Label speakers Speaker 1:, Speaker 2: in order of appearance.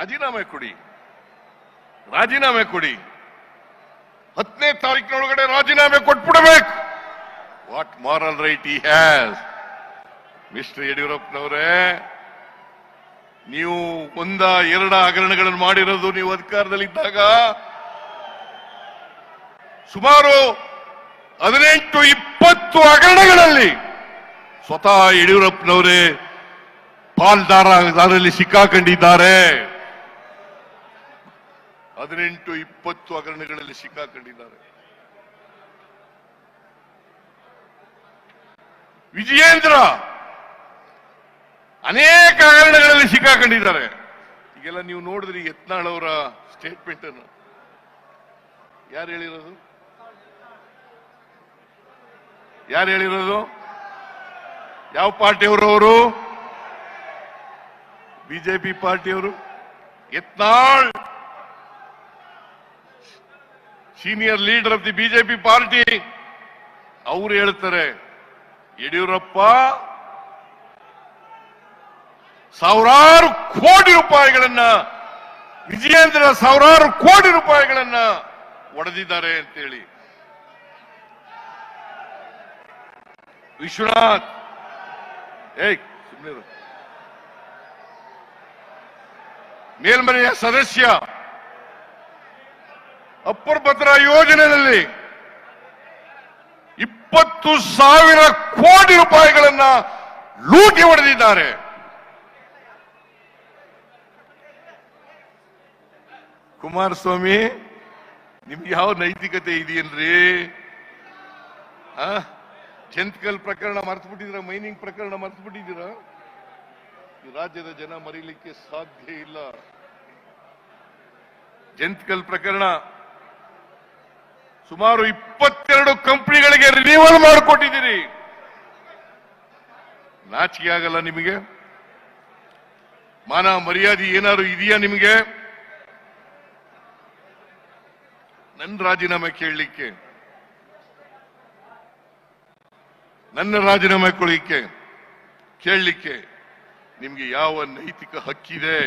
Speaker 1: ರಾಜೀನಾಮೆ ಕೊಡಿ. ರಾಜೀನಾಮೆ ಕೊಡಿ. ಹತ್ತನೇ ತಾರೀಕಿನೊಳಗಡೆ ರಾಜೀನಾಮೆ ಕೊಟ್ಬಿಡಬೇಕು. What moral right he has mister ಯಡಿಯೂರಪ್ಪನವರೇ, ನೀವು ಒಂದ ಎರಡ ಹಗರಣಗಳನ್ನು ಮಾಡಿರೋದು ನೀವು ಅಧಿಕಾರದಲ್ಲಿದ್ದಾಗ ಸುಮಾರು ಹದಿನೆಂಟು ಇಪ್ಪತ್ತು ಹಗರಣಗಳಲ್ಲಿ ಸ್ವತಃ ಯಡಿಯೂರಪ್ಪನವರೇ ಪಾಲ್ದಾರದಲ್ಲಿ ಸಿಕ್ಕಾಕೊಂಡಿದ್ದಾರೆ. ಹದಿನೆಂಟು, ಇಪ್ಪತ್ತು ಹಗರಣಗಳಲ್ಲಿ ಸಿಕ್ಕಾಕೊಂಡಿದ್ದಾರೆ. ವಿಜಯೇಂದ್ರ ಅನೇಕ ಹಗರಣಗಳಲ್ಲಿ ಸಿಕ್ಕಾಕೊಂಡಿದ್ದಾರೆ. ಈಗೆಲ್ಲ ನೀವು ನೋಡಿದ್ರಿ ಯತ್ನಾಳ್ ಅವರ ಸ್ಟೇಟ್ಮೆಂಟ್ ಅನ್ನು. ಯಾರು ಹೇಳಿರೋದು? ಯಾರು ಹೇಳಿರೋದು? ಯಾವ ಪಾರ್ಟಿಯವರು ಅವರು BJP ಪಾರ್ಟಿಯವರು. Yatnal senior leader of the BJP party ಅವರು ಹೇಳ್ತಾರೆ, ಯಡಿಯೂರಪ್ಪ, ಸಾವಿರಾರು ಕೋಟಿ ರೂಪಾಯಿಗಳನ್ನ, ವಿಜಯೇಂದ್ರ ಸಾವಿರಾರು ಕೋಟಿ ರೂಪಾಯಿಗಳನ್ನ ಒಡೆದಿದ್ದಾರೆ ಅಂತೇಳಿ. ವಿಶ್ವನಾಥ್, ಏಯ್ ಮೇಲ್ಮನೆಯ ಸದಸ್ಯ ಅಪ್ಪರ್ ಭದ್ರಾ ಯೋಜನೆಯಲ್ಲಿ ಇಪ್ಪತ್ತು ಸಾವಿರ ಕೋಟಿ ರೂಪಾಯಿಗಳನ್ನ ಲೂಟಿ ಹೊಡೆದಿದ್ದಾರೆ. ಕುಮಾರಸ್ವಾಮಿ, ನಿಮ್ಗೆ ಯಾವ ನೈತಿಕತೆ ಇದೆಯಲ್ರಿ? ಜಂತ್ಕಲ್ ಪ್ರಕರಣ ಮರ್ತು ಬಿಟ್ಟಿದ್ರ ಮೈನಿಂಗ್ ಪ್ರಕರಣ ಮರ್ತು ಬಿಟ್ಟಿದ್ದೀರ ಈ ರಾಜ್ಯದ ಜನ ಮರೀಲಿಕ್ಕೆ ಸಾಧ್ಯ ಇಲ್ಲ. ಜಂತ್ಕಲ್ ಪ್ರಕರಣ ಸುಮಾರು ಇಪ್ಪತ್ತೆರಡು ಕಂಪನಿಗಳಿಗೆ ರಿನಿವಲ್ ಮಾಡಿಕೊಟ್ಟಿದ್ದೀರಿ. ನಾಚಿಕೆ ಆಗಲ್ಲ ನಿಮಗೆ? ಮಾನ ಮರ್ಯಾದೆ ಏನಾದ್ರು ಇದೆಯಾ ನಿಮಗೆ? ನನ್ನ ರಾಜೀನಾಮೆ ಕೇಳಲಿಕ್ಕೆ, ನನ್ನ ರಾಜೀನಾಮೆ ಕೊಡಲಿಕ್ಕೆ ಕೇಳಲಿಕ್ಕೆ ನಿಮ್ಗೆ ಯಾವ ನೈತಿಕ ಹಕ್ಕಿದೆ?